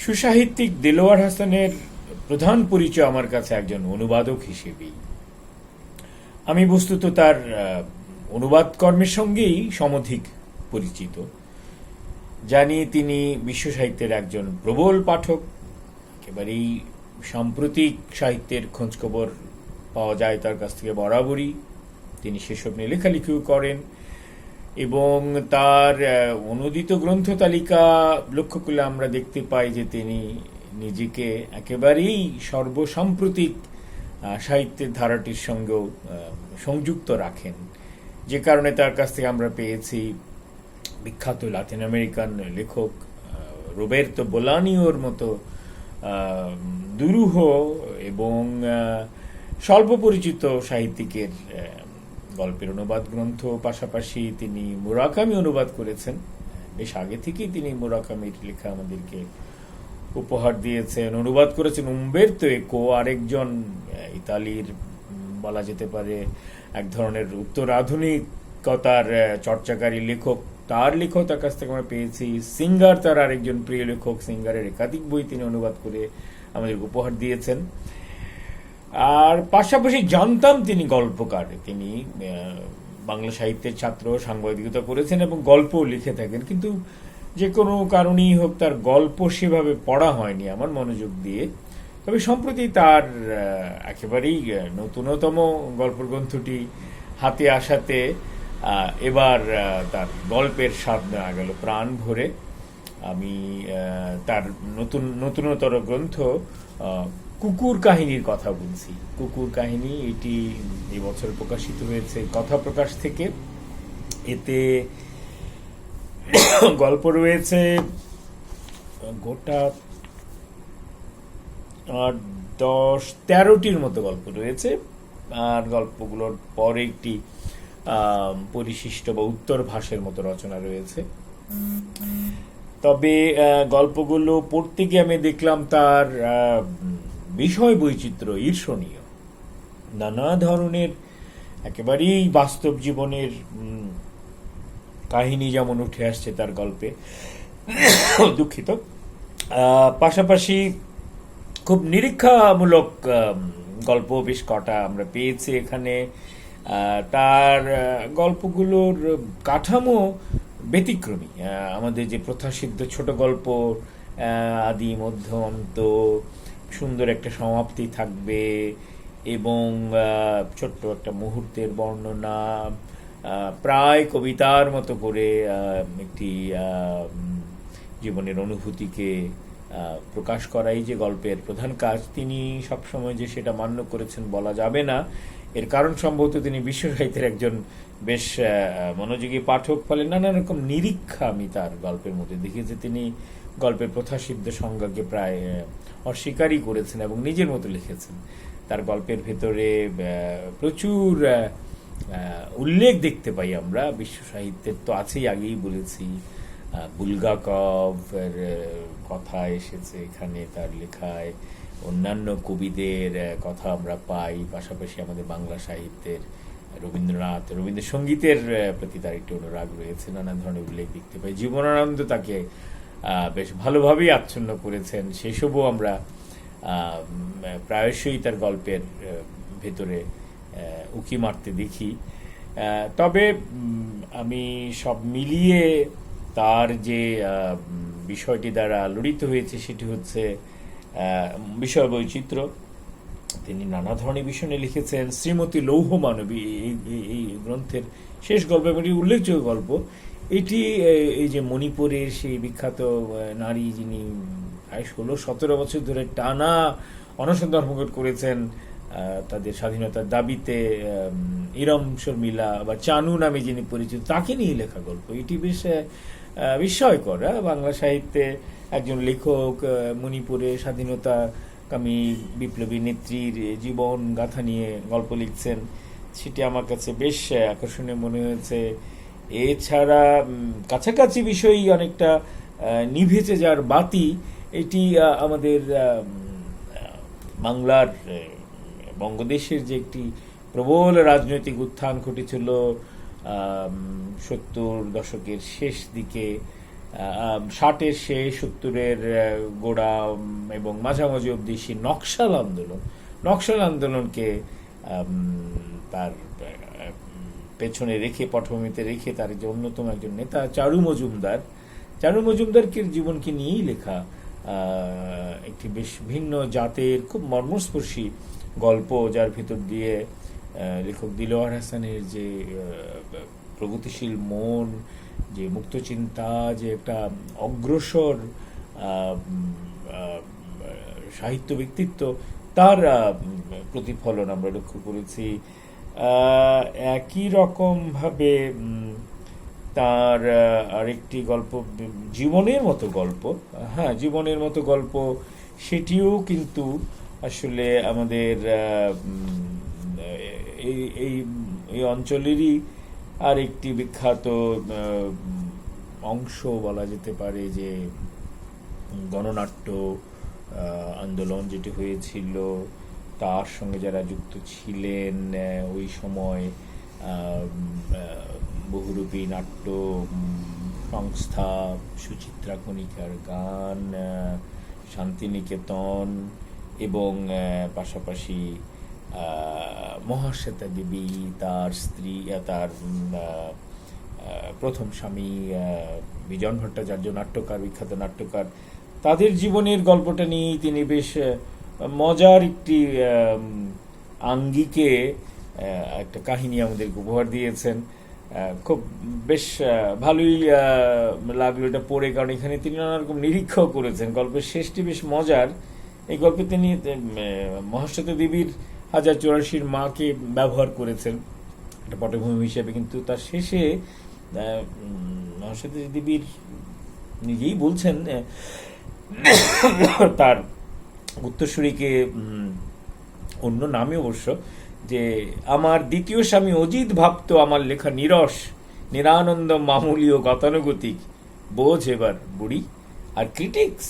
সুসাহিত্যিক দেলোয়ার হাসানের প্রধান পরিচয় আমার কাছে একজন অনুবাদক হিসেবেই আমি বস্তুত তার অনুবাদ কর্মের সঙ্গেই সমধিক পরিচিত। জানি তিনি বিশ্ব সাহিত্যের একজন প্রবল পাঠক। একেবারেই সাম্প্রতিক সাহিত্যের খোঁজখবর পাওয়া যায় তার কাছ থেকে বরাবরই। তিনি সেসব নিয়ে লেখালেখিও করেন। এবং তার অনুদিত গ্রন্থ তালিকা লক্ষ্য করলে আমরা দেখতে পাই যে তিনি নিজেকে একেবারেই সর্বসাম্প্রতিক সাহিত্যের ধারাটির সঙ্গেও সংযুক্ত রাখেন। যে কারণে তার কাছ থেকে আমরা পেয়েছি বিখ্যাত লাতিন আমেরিকান লেখক রোবের্তো বোলানিওর মতো দুরূহ এবং স্বল্প পরিচিত সাহিত্যিকের গল্পের অনুবাদ গ্রন্থ পাশাপাশি তিনি মুরাকামি অনুবাদ করেছেন। বেশ আগে থেকেই তিনি মুরাকামির লেখা আমাদেরকে উপহার দিয়েছেন, অনুবাদ করেছেন। উম্বেরতো একো আরেকজন ইতালির বলা যেতে পারে, এক ধরনের উত্তর আধুনিকতার চর্চাকারী লেখক। তার লেখক, তার কাছ থেকে আমরা পেয়েছি সিঙ্গার। তার আরেকজন প্রিয় লেখক, সিঙ্গারের একাধিক বই তিনি অনুবাদ করে আমাদের উপহার দিয়েছেন। আর পাশাপাশি জানতাম তিনি গল্পকার। তিনি বাংলা সাহিত্যের ছাত্র, সাংবাদিকতা করেছেন এবং গল্পও লিখে থাকেন। কিন্তু যে কোনো কারণেই হোক তার গল্প সেভাবে পড়া হয়নি আমার মনোযোগ দিয়ে। তবে সম্প্রতি তার একেবারেই নতুনতম গল্প গ্রন্থটি হাতে আসাতে এবার তার গল্পের স্বাদ নেওয়া গেল প্রাণ ভরে। আমি তার নতুন, নতুনতর গ্রন্থ কুকুর কাহিনীর কথা বলছি। কুকুর কাহিনী, এটি এবছর প্রকাশিত হয়েছে কথা প্রকাশ থেকে। এতে গল্প রয়েছে, গোটা আর দশ, তেরোটির মতো গল্প রয়েছে। আর গল্পগুলোর পরে একটি পরিশিষ্ট বা উত্তর ভাষের মতো রচনা রয়েছে। তবে গল্পগুলো পড়তে গিয়ে আমি দেখলাম তার বিষয় বৈচিত্র্য ঈর্ষণীয়। নানা ধরনের একেবারেই বাস্তব জীবনের কাহিনী যেমন উঠে আসছে তার গল্পে, দুঃখিত। পাশাপাশি খুব নিরীক্ষামূলক গল্প বেশ কটা আমরা পেয়েছি এখানে। তার গল্পগুলোর কাঠামো ব্যতিক্রমী। আমাদের যে প্রথাসিদ্ধ ছোট গল্প আদি মধ্য অন্ত সুন্দর একটা সমাপ্তি থাকবে এবং ছোট্ট একটা মুহূর্তের বর্ণনা প্রায় কবিতার মতো করে একটি জীবনের অনুভূতিকে প্রকাশ করাই যে গল্পের প্রধান কাজ। তিনি সবসময় যে সেটা মান্য করেছেন বলা যাবে না। এর কারণ সম্ভবত তিনি বিশ্ব সাহিত্যের একজন বেশ মনোযোগী পাঠক। ফলে নানা রকম নিরীক্ষা আমি তার গল্পের মধ্যে দেখেছি। তিনি গল্পের প্রথাসিদ্ধ সংজ্ঞাকে প্রায় অস্বীকারই করেছেন এবং নিজের মতো লিখেছেন। তার গল্পের ভেতরে প্রচুর উল্লেখ দেখতে পাই আমরা। বিশ্ব সাহিত্যের তো আছেই আগেই বলেছি। বুলগাকভ কথা এসেছে এখানে তার লেখায়। অন্যান্য কবিদের কথা আমরা পাই, পাশাপাশি আমাদের বাংলা সাহিত্যের রবীন্দ্রনাথ, রবীন্দ্রসঙ্গীতের প্রতি তার একটি অনুরাগ রয়েছে, নানা ধরনের উল্লেখ দেখতে পাই। জীবনানন্দ তাকে বেশ ভালোভাবেই আচ্ছন্ন করেছেন। সেসবও আমরা প্রায়শই তার গল্পের ভেতরে উকি মারতে দেখি। তবে আমি সব মিলিয়ে তার যে বিষয়টি দ্বারা লড়িত হয়েছে, সেটি হচ্ছে বিষয় বৈচিত্র্য তিনি নানা ধরনের বিষয় নিয়ে লিখেছেন। শ্রীমতী লৌহ মানবী এই গ্রন্থের শেষ গল্প এবং উল্লেখযোগ্য গল্প। এটি এই যে মণিপুরের সেই বিখ্যাত নারী যিনি প্রায় ষোলো সতেরো বছর ধরে টানা অনশন ধর্মঘট করেছেন তাদের স্বাধীনতার দাবিতে ইরম শর্মিলা বা চানু নামে যিনি পরিচিত তাকে নিয়ে লেখা গল্প। এটি বেশ বিস্ময়কর আহ, বাংলা সাহিত্যে একজন লেখক মণিপুরে স্বাধীনতাকামী বিপ্লবী নেত্রীর জীবন গাথা নিয়ে গল্প লিখছেন। সেটি আমার কাছে বেশ আকর্ষণীয় মনে হয়েছে। এছাড়া কাছাকাছি বিষয়ই অনেকটা নিভেছে যার বাতি, এটি আমাদের বাংলার বঙ্গদেশের যে একটি প্রবল রাজনৈতিক উত্থান ঘটেছিল সত্তর দশকের শেষ দিকে ষাটের শেষ, সত্তরের গোড়া এবং মাঝামাঝি অব্দি সেই নকশাল আন্দোলন। নকশাল আন্দোলনকে তার পেছনে রেখে, পটভূমিতে রেখে তার যে অন্যতম একজন নেতা, চারু মজুমদার। চারু মজুমদারকে জীবনকে নিয়েই লেখা একটি বেশ ভিন্ন জাতের, খুব মর্মস্পর্শী গল্প, যার ভিতর দিয়ে লেখক দিলওয়ার হাসানের যে প্রগতিশীল মন যে মুক্ত চিন্তা যে একটা অগ্রসর সাহিত্য ব্যক্তিত্ব, তার প্রতিফলন আমরা লক্ষ্য করেছি। একই রকমভাবে তার আরেকটি গল্প, জীবনের মতো গল্প হ্যাঁ জীবনের মতো গল্প, সেটিও কিন্তু আসলে আমাদের এই এই অঞ্চলেরই আর একটি বিখ্যাত অংশ বলা যেতে পারে যে গণনাট্য আন্দোলন যেটি হয়েছিল, তার সঙ্গে যারা যুক্ত ছিলেন ওই সময় বহুরূপী নাট্য সংস্থা, সুচিত্রা কণিকার গান শান্তিনিকেতন এবং পাশাপাশি মহাশ্বেতা দেবী তার স্ত্রী তার প্রথম স্বামী বিজন ভট্টাচার্য, নাট্যকার, বিখ্যাত নাট্যকার, তাদের জীবনের গল্পটা নিয়েই তিনি বেশ মজার একটি আঙ্গিকে একটা কাহিনী আমাদেরকে উপহার দিয়েছেন। খুব বেশ ভালোই লাগল এটা পড়ে, কারণ এখানে তিনি নানা রকম নিরীক্ষা করেছেন। গল্পের শেষটি বেশ মজার। এই গল্পে তিনি মহাশ্বেতা দেবীর হাজার চৌরাশির মাকে ব্যবহার করেছেন। একটা পটভূমি হিসেবে কিন্তু তার শেষে আহ, দেবীর নিজেই বলছেন তার উত্তরসূরিকে অন্য নামে অবশ্য যে আমার দ্বিতীয় স্বামী অজিত ভাবতো আমার লেখা নিরস নিরানন্দ মামুলি ও গতানুগতিক বোঝ এবার বুড়ি আর ক্রিটিক্স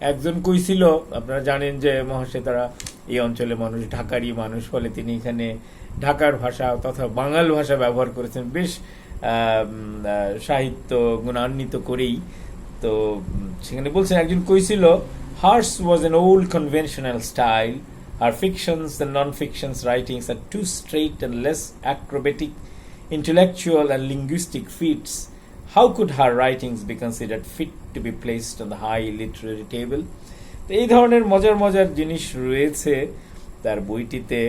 একজন কই ছিল আপনারা জানেন যে মহাশয় তারা এই অঞ্চলে মানুষ ঢাকারই মানুষ বলে তিনি এখানে ঢাকার ভাষা তথা বাঙাল ভাষা ব্যবহার করেছেন। বেশ সাহিত্য গুণান্বিত করেই। তো, সেখানে বলছেন, একজন কই ছিল hers was an old conventional style R fictions non fictions writings R too straight and less acrobatic intellectual and linguistic feats how could her writings be considered fit to be placed on the high literary table. তো এই ধরনের মজার মজার জিনিস রয়েছে তার বইটিতে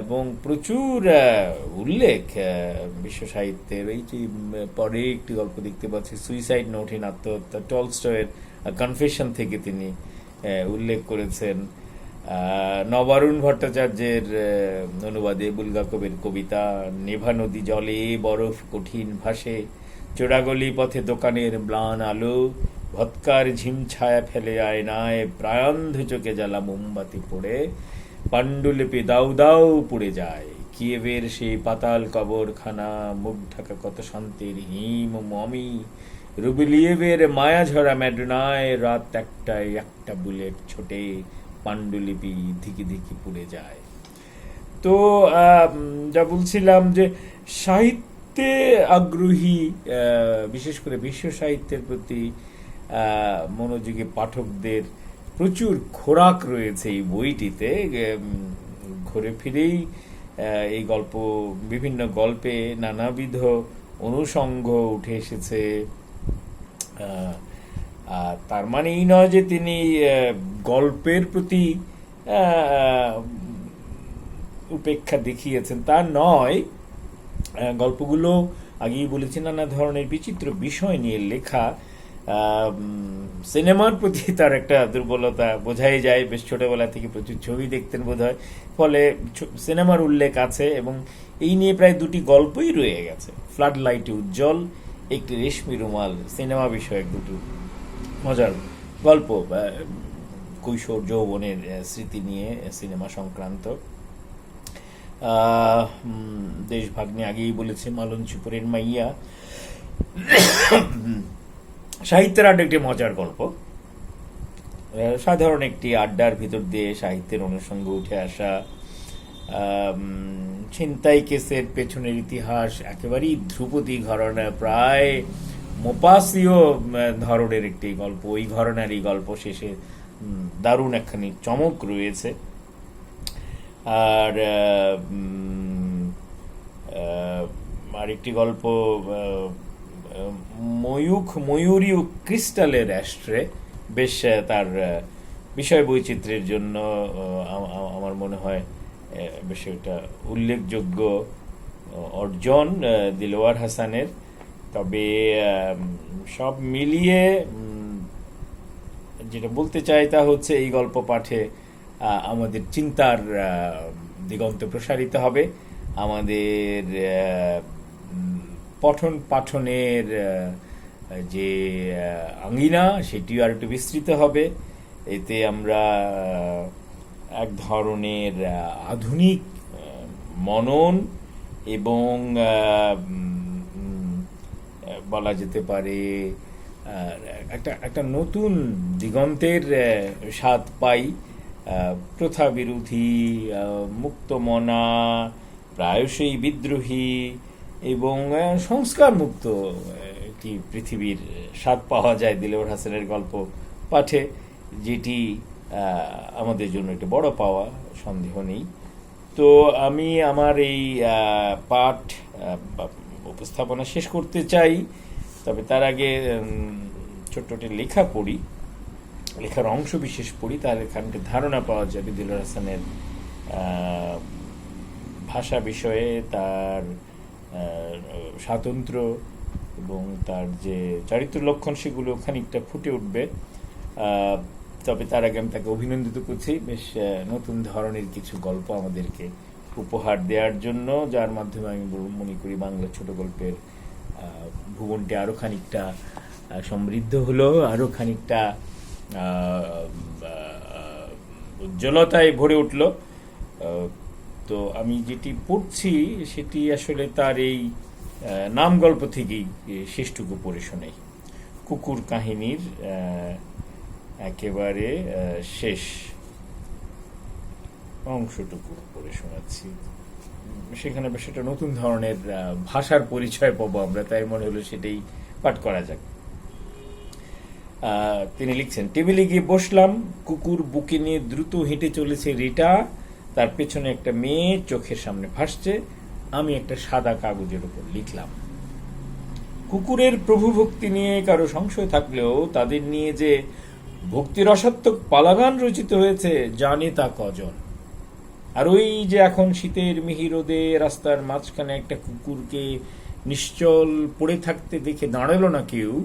এবং প্রচুর উল্লেখ বিশ্ব সাহিত্যের। এই যে পরে একটি গল্প দেখতে পাচ্ছি সুইসাইড নোট ইন আত্মহত্যা টলস্টয়ের কনফেশন থেকে তিনি উল্লেখ করেছেন। নবারুণ ভট্টাচার্যের অনুবাদে বুলগাকবের কবিতা নেভা নদী জলে বরফ কঠিন ভাসে। চোরাগলি পথে দোকানের ম্লান আলো, ভৎকার ঝিম ছায়া ফেলে আয়নায় প্রায়ন্ধ চোখে জ্বালা মোমবাতি পড়ে, পাণ্ডুলিপি দাউ দাউ পুড়ে যায়। কিয়েভের সেই পাতাল কবরখানা, মুখ ঢাকা কত শান্তির হিম মমি। রুবিলিয়েভের মায়া ঝরা ম্যাডোনায় রাত একটায় একটা বুলেট ছোটে পাণ্ডুলিপি ধিকি ধিকি পুড়ে যায়। তো যা বলছিলাম যে সাহিত্যে আগ্রহী বিশেষ করে বিশ্ব সাহিত্যের প্রতি মনোযোগী পাঠকদের প্রচুর খোরাক রয়েছে এই বইটিতে। ঘুরে ফিরেই এই গল্প, বিভিন্ন গল্পে নানাবিধ অনুষঙ্গ উঠে এসেছে। তার মানে এই নয় যে তিনি গল্পের প্রতি উপেক্ষা দেখিয়েছেন। তা নয় গল্পগুলো আগেই বলেছি নানা ধরনের বিচিত্র বিষয় নিয়ে লেখা। সিনেমার প্রতি তার একটা দুর্বলতা বোঝাই যায়। বেশ ছোটবেলা থেকে প্রচুর ছবি দেখতেন বোধ হয় ফলে সিনেমার উল্লেখ আছে এবং এই নিয়ে প্রায় দুটি গল্পই রয়ে গেছে। ফ্লাড লাইটে উজ্জ্বল, একটি রেশমি রুমাল, সিনেমা বিষয়ক দুটো। মজার গল্প কৈশোর যৌবনের স্মৃতি নিয়ে সিনেমা সংক্রান্ত। নিয়ে আগেই বলেছে মালন চুপুরের মাইয়া। সাহিত্যের আড্ডা একটি মজার গল্প। সাধারণ একটি আড্ডার ভিতর দিয়ে সাহিত্যের অনুষঙ্গ উঠে আসা ছিনতাই কেসের পেছনের ইতিহাস, একেবারেই ধ্রুপদী ঘরানা, প্রায় মোপাসীয় ধরনের একটি গল্প। ওই ঘরনারই গল্প শেষে দারুণ একখানি চমক রয়েছে। আর আরেকটি গল্প ময়ূখ, ময়ূরী ও ক্রিস্টালের অ্যাস্ট্রে। বেশ তার বিষয় বৈচিত্র্যের জন্য আমার মনে হয় বেশ একটা উল্লেখযোগ্য অর্জন দিলওয়ার হাসানের। তবে সব মিলিয়ে যেটা বলতে চাই তা হচ্ছে এই গল্প পাঠে আমাদের চিন্তার দিগন্ত প্রসারিত হবে। আমাদের পঠন পাঠনের যে আঙ্গিনা সেটিও আর একটু বিস্তৃত হবে। এতে আমরা এক ধরনের আধুনিক মনন এবং বলা যেতে পারে একটা একটা নতুন দিগন্তের স্বাদ পাই। প্রথা বিরোধী মুক্তমনা, প্রায়শই বিদ্রোহী এবং সংস্কার মুক্ত একটি পৃথিবীর স্বাদ পাওয়া যায় দিলবর হাসানের গল্প পাঠে, যেটি আমাদের জন্য একটি বড় পাওয়া, সন্দেহ নেই। তো আমি আমার এই পাঠ উপস্থাপনা শেষ করতে চাই, তবে তার আগে ছোট্ট লেখা পড়ি। লেখার অংশ বিশেষ পড়ি তাহলে এখানকে ধারণা পাওয়া যাবে দিলর হাসানের ভাষা বিষয়ে তার আহ, স্বাতন্ত্র্য এবং তার যে চারিত্র লক্ষণ সেগুলো খানিকটা ফুটে উঠবে। তবে তার আগে আমি তাকে অভিনন্দিত করছি। বেশ নতুন ধরনের কিছু গল্প আমাদেরকে উপহার দেওয়ার জন্য যার মাধ্যমে আমি মনে করি বাংলা ছোট গল্পের ভুবনটি আরও খানিকটা সমৃদ্ধ হলো আরও খানিকটা উজ্জ্বলতায় ভরে উঠল। তো আমি যেটি পড়ছি, সেটি আসলে তার এই নাম গল্প থেকেই শেষটুকু পড়ে শোনাই। কুকুর কাহিনীর একেবারে শেষ অংশটুকু পড়ে শোনাচ্ছি। সেখানে সেটা নতুন ধরনের ভাষার পরিচয় পাবো আমরা, তাই মনে হলো সেটাই পাঠ করা যাক। তিনি লিখছেন, টেবিলে গিয়ে বসলাম, কুকুর বুকে নিয়ে দ্রুত হেঁটে চলেছে রিটা। তার পেছনে একটা মেয়ে চোখের সামনে ভাসছে। আমি একটা সাদা কাগজের উপর লিখলাম। কুকুরের প্রভু ভক্তি নিয়ে কারও সংশয় থাকলেও তাদের নিয়ে যে ভক্তির অসাত্মক পালাগান রচিত হয়েছে, জানে তা কজন? আর ওই যে এখন শীতের মিহি রোদে রাস্তার মাঝখানে একটা কুকুরকে নিশ্চল পড়ে থাকতে দেখে দাঁড়াল না কেউ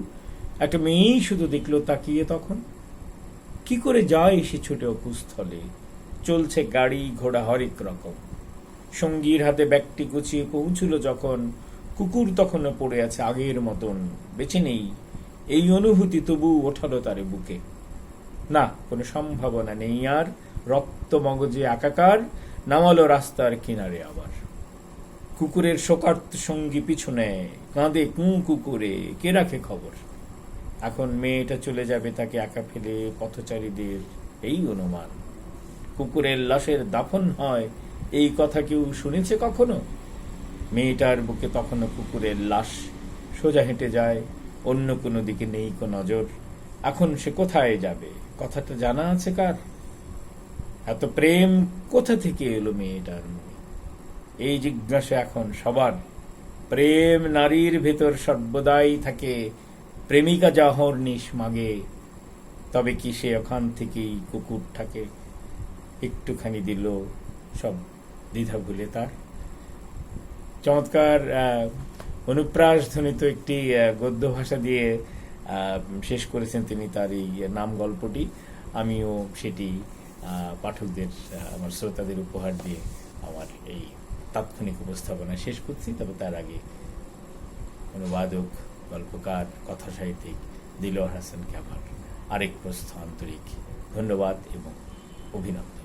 একটা মেয়েই শুধু দেখল, তাকিয়ে তখন। কি করে যায় সে ছুটে অকুস্থলে চলছে গাড়ি ঘোড়া হরেক রকম। সঙ্গীর হাতে ব্যাগটি গুছিয়ে পৌঁছল যখন কুকুর তখনও পড়ে আছে আগের মতন। বেছে নেই। এই অনুভূতি তবু ওঠালো তারে বুকে। না, কোনো সম্ভাবনা নেই আর। রক্ত মগজে একাকার নামালো রাস্তার কিনারে আবার। কুকুরের শোকার্ত সঙ্গী পিছনে কাঁদে কুঁ কুকুরে কে রাখে খবর? এখন মেয়েটা চলে যাবে তাকে একা ফেলে পথচারীদের এই অনুমান। কুকুরের লাশের দাফন হয়, এই কথা কেউ শুনেছে কখনো? মেয়েটার বুকে তখনও কুকুরের লাশ সোজা হেঁটে যায়, অন্য কোনো দিকে নেই কো নজর। এখন সে কোথায় যাবে? কথাটা জানা আছে কার? এত প্রেম কোথা থেকে এলো মেয়েটার মনে এই জিজ্ঞাসা এখন সবার। প্রেম নারীর ভেতর সর্বদাই থাকে প্রেমিকা যাহর নিশ মাগে, তবে কি সে ওখান থেকেই কুকুরটাকে একটুখানি দিল সব দ্বিধা ভুলে তার। চমৎকার অনুপ্রাস ধ্বনিত একটি গদ্য ভাষা দিয়ে শেষ করেছেন তিনি তার এই নাম গল্পটি। আমিও সেটি পাঠকদের আমার শ্রোতাদের উপহার দিয়ে আমার এই তাৎক্ষণিক উপস্থাপনা শেষ করছি। তবে তার আগে অনুবাদক গল্পকার কথা সাহিত্যিক দিলোয়ার হাসান আমার আরেক প্রস্থ আন্তরিক ধন্যবাদ এবং অভিনন্দন।